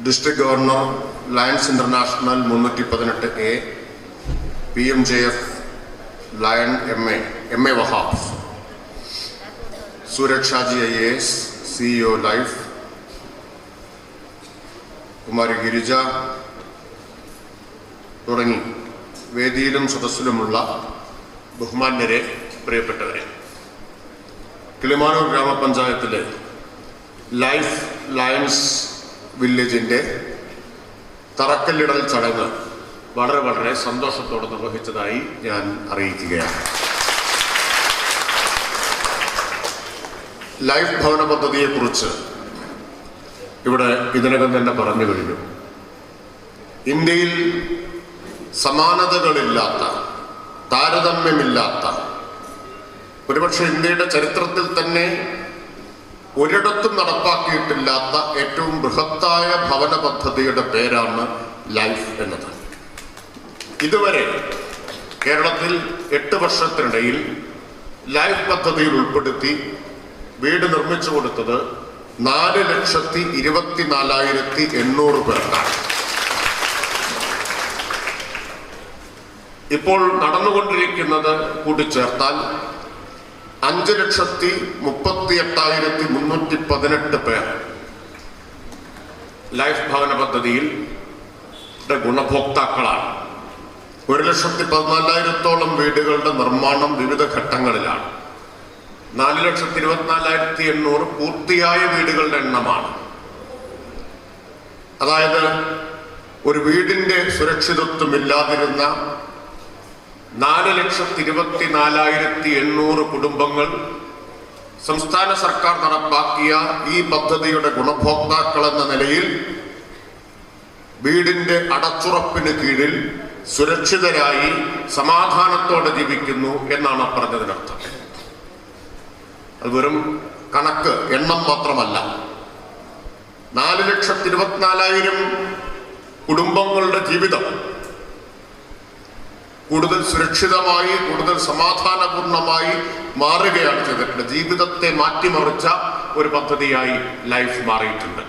District governor lions international മുന്നൂറ്റി പതിനെട്ട് A P M J F lion M A M A Wahab സുരക്ഷാജി I A S CEO life Kumari Girija തുടങ്ങി. വേദിയിലും സദസ്സിലുമുള്ള ബഹുമാന്യരെ പ്രിയപ്പെട്ടവരെ. കിളിമാനൂർ ഗ്രാമപഞ്ചായത്തിലെ life lions വില്ലേജിന്റെ തറക്കല്ലിടൽ ചടങ്ങ് വളരെ വളരെ സന്തോഷത്തോടെ നിർവഹിച്ചതായി ഞാൻ അറിയിക്കുകയാണ്. ലൈഫ് ഭവന പദ്ധതിയെക്കുറിച്ച് ഇവിടെ ഇതിനകം തന്നെ പറഞ്ഞു കഴിഞ്ഞു. ഇന്ത്യയിൽ സമാനതകളില്ലാത്ത താരതമ്യമില്ലാത്ത ഒരുപക്ഷെ ഇന്ത്യയുടെ ചരിത്രത്തിൽ തന്നെ ഒരിടത്തും നടപ്പാക്കിയിട്ടില്ലാത്ത ഏറ്റവും ബൃഹത്തായ ഭവന പദ്ധതിയുടെ പേരാണ് ലൈഫ് എന്നത്. ഇതുവരെ കേരളത്തിൽ എട്ട് വർഷത്തിനിടയിൽ ലൈഫ് പദ്ധതിയിൽ ഉൾപ്പെടുത്തി വീട് നിർമ്മിച്ചു കൊടുത്തത് നാല് ലക്ഷത്തി ഇരുപത്തിനാലായിരത്തി എണ്ണൂറ് പേർക്കാണ്. ഇപ്പോൾ നടന്നുകൊണ്ടിരിക്കുന്നത് കൂട്ടിച്ചേർത്താൽ അഞ്ച് ലക്ഷത്തി മുപ്പത്തി എട്ടായിരത്തി മുന്നൂറ്റി പതിനെട്ട് പേർ. ലൈഫ് ഭവന പദ്ധതിയിൽ ഗുണഭോക്താക്കളാണ്. ഒരു ലക്ഷത്തി പതിനാലായിരത്തോളം വീടുകളുടെ നിർമ്മാണം വിവിധ ഘട്ടങ്ങളിലാണ്. നാല് ലക്ഷത്തി ഇരുപത്തിനാലായിരത്തി എണ്ണൂറ് പൂർത്തിയായ വീടുകളുടെ എണ്ണമാണ്. അതായത് ഒരു വീടിന്റെ സുരക്ഷിതത്വം ഇല്ലാതിരുന്ന നാല് ലക്ഷത്തി ഇരുപത്തി നാലായിരത്തി എണ്ണൂറ് കുടുംബങ്ങൾ സംസ്ഥാന സർക്കാർ നടപ്പാക്കിയ ഈ പദ്ധതിയുടെ ഗുണഭോക്താക്കൾ എന്ന നിലയിൽ വീടിന്റെ അടച്ചുറപ്പിന് കീഴിൽ സുരക്ഷിതരായി സമാധാനത്തോടെ ജീവിക്കുന്നു എന്നാണ് പറഞ്ഞതിനർത്ഥം. അത് വെറും കണക്ക് എണ്ണം മാത്രമല്ല. നാല് ലക്ഷത്തി ഇരുപത്തിനാലായിരം കുടുംബങ്ങളുടെ ജീവിതം കൂടുതൽ സുരക്ഷിതമായി കൂടുതൽ സമാധാനപൂർണമായി മാറുകയാണ് ചെയ്തിട്ടുണ്ട് ജീവിതത്തെ മാറ്റിമറിച്ച ഒരു പദ്ധതിയായി ലൈഫ് മാറിയിട്ടുണ്ട്.